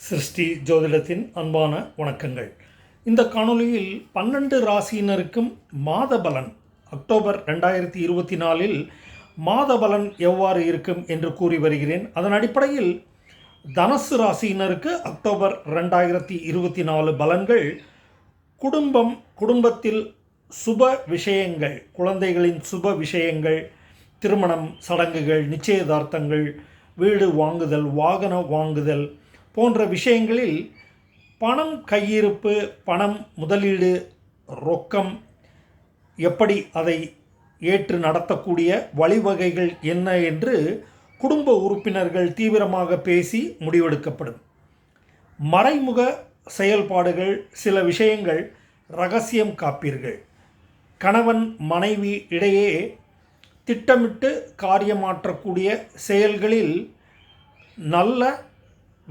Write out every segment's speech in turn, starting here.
சிருஷ்டி ஜோதிடத்தின் அன்பான வணக்கங்கள். இந்த காணொளியில் பன்னெண்டு ராசியினருக்கும் மாத பலன் அக்டோபர் ரெண்டாயிரத்தி இருபத்தி நாலில் மாத பலன் எவ்வாறு இருக்கும் என்று கூறி வருகிறேன். அதன் அடிப்படையில் தனசு ராசியினருக்கு அக்டோபர் ரெண்டாயிரத்தி இருபத்தி நாலு பலன்கள் குடும்பம் குடும்பத்தில் சுப விஷயங்கள் குழந்தைகளின் சுப விஷயங்கள் திருமணம் சடங்குகள் நிச்சயதார்த்தங்கள் வீடு வாங்குதல் வாகன வாங்குதல் போன்ற விஷயங்களில் பணம் கையிருப்பு பணம் முதலீடு ரொக்கம் எப்படி அதை ஏற்று நடத்தக்கூடிய வழிவகைகள் என்ன என்று குடும்ப உறுப்பினர்கள் தீவிரமாக பேசி முடிவெடுக்கப்படும். மறைமுக செயல்பாடுகள் சில விஷயங்கள் ரகசியம் காப்பீர்கள். கணவன் மனைவி இடையே திட்டமிட்டு காரியமாற்றக்கூடிய செயல்களில் நல்ல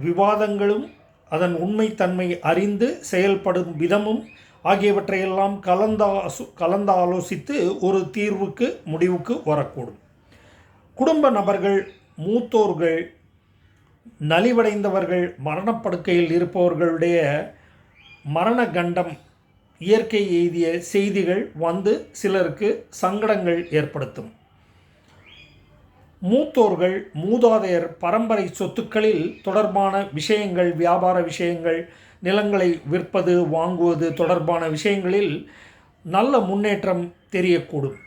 விவாதங்களும் அதன் உண்மைத்தன்மை அறிந்து செயல்படும் விதமும் ஆகியவற்றையெல்லாம் கலந்தாசு கலந்தாலோசித்து ஒரு தீர்வுக்கு முடிவுக்கு வரக்கூடும். குடும்ப நபர்கள் மூத்தோர்கள் நலிவடைந்தவர்கள் மரணப்படுக்கையில் இருப்பவர்களுடைய மரண கண்டம் இயற்கை எய்திய செய்திகள் வந்து சிலருக்கு சங்கடங்கள் ஏற்படுத்தும். மூத்தோர்கள் மூதாதையர் பரம்பரை சொத்துக்களில் தொடர்பான விஷயங்கள் வியாபார விஷயங்கள் நிலங்களை விற்பது வாங்குவது தொடர்பான விஷயங்களில் நல்ல முன்னேற்றம் தெரியக்கூடும்.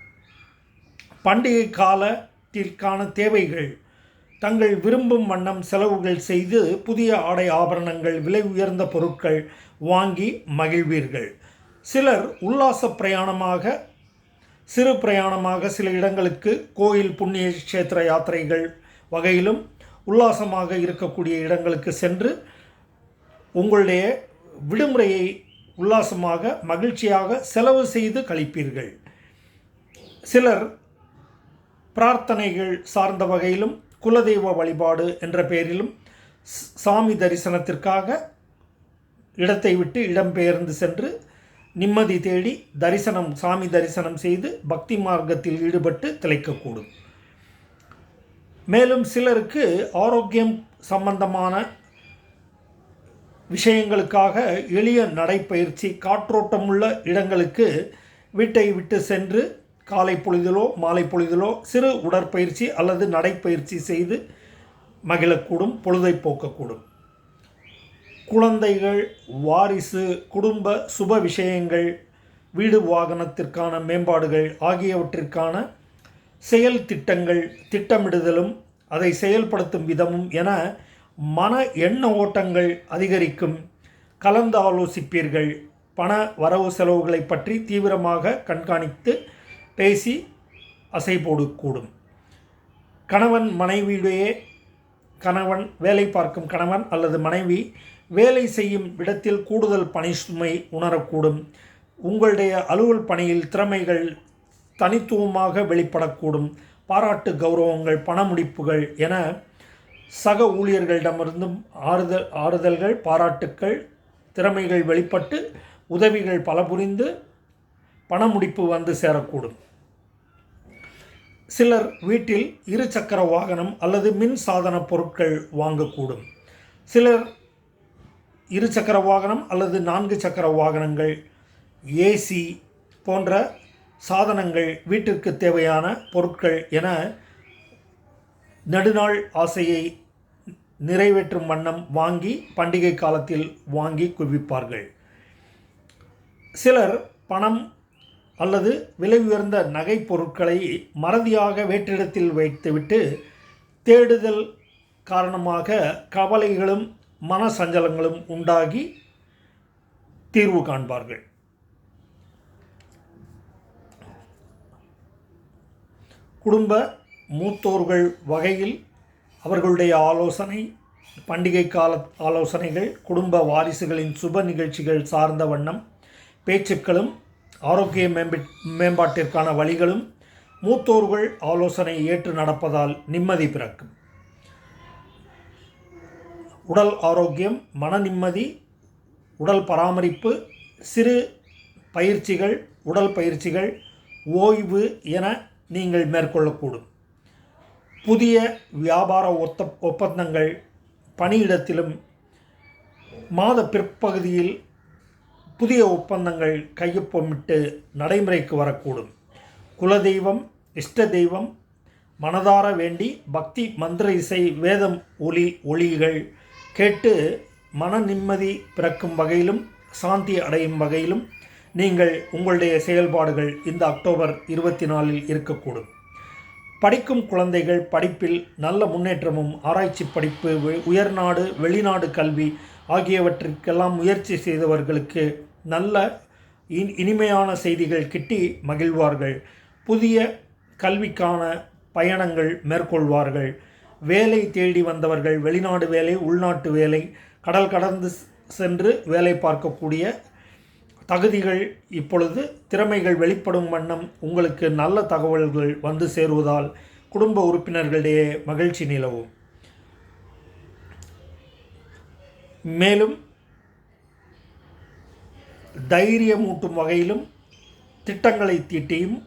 பண்டிகை காலத்திற்கான தேவைகள் தங்கள் விரும்பும் வண்ணம் செலவுகள் செய்து புதிய ஆடை ஆபரணங்கள் விலை உயர்ந்த பொருட்கள் வாங்கி மகிழ்வீர்கள். சிலர் உல்லாச பிரயாணமாக சிறு பிரயாணமாக சில இடங்களுக்கு கோயில் புண்ணிய கஷேத்திர யாத்திரைகள் வகையிலும் உல்லாசமாக இருக்கக்கூடிய இடங்களுக்கு சென்று உங்களுடைய விடுமுறையை உல்லாசமாக மகிழ்ச்சியாக செலவு செய்து கழிப்பீர்கள். சிலர் பிரார்த்தனைகள் சார்ந்த வகையிலும் குலதெய்வ வழிபாடு என்ற பெயரிலும் சாமி தரிசனத்திற்காக இடத்தை விட்டு இடம்பெயர்ந்து சென்று நிம்மதி தேடி தரிசனம் சாமி தரிசனம் செய்து பக்தி மார்க்கத்தில் ஈடுபட்டு திளைக்கக்கூடும். மேலும் சிலருக்கு ஆரோக்கியம் சம்பந்தமான விஷயங்களுக்காக எளிய நடைப்பயிற்சி காற்றோட்டமுள்ள இடங்களுக்கு வீட்டை விட்டு சென்று காலை பொழுதிலோ மாலை பொழுதிலோ சிறு உடற்பயிற்சி அல்லது நடைப்பயிற்சி செய்து மகிழக்கூடும் பொழுதை போக்கக்கூடும். குழந்தைகள் வாரிசு குடும்ப சுப விஷயங்கள் வீடு வாகனத்திற்கான மேம்பாடுகள் ஆகியவற்றிற்கான செயல் திட்டங்கள் திட்டமிடுதலும் அதை செயல்படுத்தும் விதமும் என மன எண்ண ஓட்டங்கள் அதிகரிக்கும். கலந்து ஆலோசிப்பீர்கள். பண வரவு செலவுகளை பற்றி தீவிரமாக கண்காணித்து பேசி அசை போடக்கூடும் கணவன் மனைவியிடையே கணவன் வேலை பார்க்கும் கணவன் அல்லது மனைவி வேலை செய்யும் இடத்தில் கூடுதல் பணி சுமை உணரக்கூடும். உங்களுடைய அலுவல் பணியில் திறமைகள் தனித்துவமாக வெளிப்படக்கூடும். பாராட்டு கௌரவங்கள் பணமுடிப்புகள் என சக ஊழியர்களிடமிருந்தும் ஆறுதல் ஆறுதல்கள் பாராட்டுக்கள் திறமைகள் வெளிப்பட்டு உதவிகள் பல புரிந்து பணமுடிப்பு வந்து சேரக்கூடும். சிலர் வீட்டில் இரு சக்கர வாகனம் அல்லது மின் சாதன பொருட்கள் வாங்கக்கூடும். சிலர் இரு சக்கர வாகனம் அல்லது நான்கு சக்கர வாகனங்கள் ஏசி போன்ற சாதனங்கள் வீட்டிற்கு தேவையான பொருட்கள் என நெடுநாள் ஆசையை நிறைவேற்றும் வண்ணம் வாங்கி பண்டிகை காலத்தில் வாங்கி குவிப்பார்கள். சிலர் பணம் அல்லது விலை உயர்ந்த நகை பொருட்களை மறதியாக வேற்றிடத்தில் வைத்துவிட்டு தேடுதல் காரணமாக கவலைகளும் மன சஞ்சலங்களும் உண்டாகி தீர்வு காண்பார்கள். குடும்ப மூத்தோர்கள் வகையில் அவர்களுடைய ஆலோசனை பண்டிகை கால ஆலோசனைகள் குடும்ப வாரிசுகளின் சுப நிகழ்ச்சிகள் சார்ந்த வண்ணம் பேச்சுக்களும் ஆரோக்கிய மேம்பி மேம்பாட்டிற்கான வழிகளும் மூத்தோர்கள் ஆலோசனை ஏற்று நடப்பதால் நிம்மதி பிறக்கும். உடல் ஆரோக்கியம் மன நிம்மதி உடல் பராமரிப்பு சிறு பயிற்சிகள் உடல் பயிற்சிகள் ஓய்வு என நீங்கள் மேற்கொள்ளக்கூடும். புதிய வியாபார ஒத்த ஒப்பந்தங்கள் பணியிடத்திலும் மாத பிற்பகுதியில் புதிய ஒப்பந்தங்கள் கையொப்பமிட்டு நடைமுறைக்கு வரக்கூடும். குலதெய்வம் இஷ்ட தெய்வம் மனதார வேண்டி பக்தி மந்திர இசை வேதம் ஒலி ஒளிகள் கேட்டு மன நிம்மதி பிறக்கும் வகையிலும் சாந்தி அடையும் வகையிலும் நீங்கள் உங்களுடைய செயல்பாடுகள் இந்த அக்டோபர் இருபத்தி நாலில் இருக்கக்கூடும். படிக்கும் குழந்தைகள் படிப்பில் நல்ல முன்னேற்றமும் ஆராய்ச்சி படிப்பு உயர்நாடு வெளிநாடு கல்வி ஆகியவற்றிற்கெல்லாம் முயற்சி செய்தவர்களுக்கு நல்ல இன் இனிமையான செய்திகள் கிட்டி மகிழ்வார்கள். புதிய கல்விக்கான பயணங்கள் மேற்கொள்வார்கள். வேலை தேடி வந்தவர்கள் வெளிநாடு வேலை உள்நாட்டு வேலை கடல் கடந்து சென்று வேலை பார்க்கக்கூடிய தகுதிகள் இப்பொழுது திறமைகள் வெளிப்படும் வண்ணம் உங்களுக்கு நல்ல தகவல்கள் வந்து சேருவதால் குடும்ப உறுப்பினர்களிடையே மகிழ்ச்சி நிலவும். மேலும் தைரியமூட்டும் வகையிலும் திட்டங்களை தீட்டியும்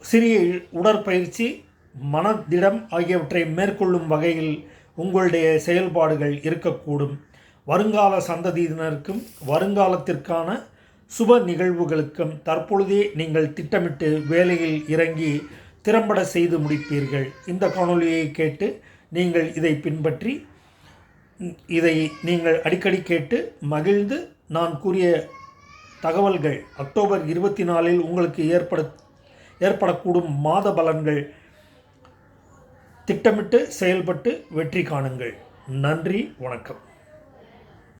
சிறிய உடற்பயிற்சி மனதிடம் ஆகியவற்றை மேற்கொள்ளும் வகையில் உங்களுடைய செயல்பாடுகள் இருக்கக்கூடும். வருங்கால சந்ததியினருக்கும் வருங்காலத்திற்கான சுப நிகழ்வுகளுக்கும் தற்பொழுதே நீங்கள் திட்டமிட்டு வேலையில் இறங்கி திறம்பட செய்து முடிப்பீர்கள். இந்த காணொலியை கேட்டு நீங்கள் இதை பின்பற்றி இதை நீங்கள் அடிக்கடி கேட்டு மகிழ்ந்து நான் கூறிய தகவல்கள் அக்டோபர் இருபத்தி நாலில் உங்களுக்கு ஏற்பட ஏற்படக்கூடும் மாத பலன்கள் திட்டமிட்டு செயல்பட்டு வெற்றி காணுங்கள். நன்றி வணக்கம்.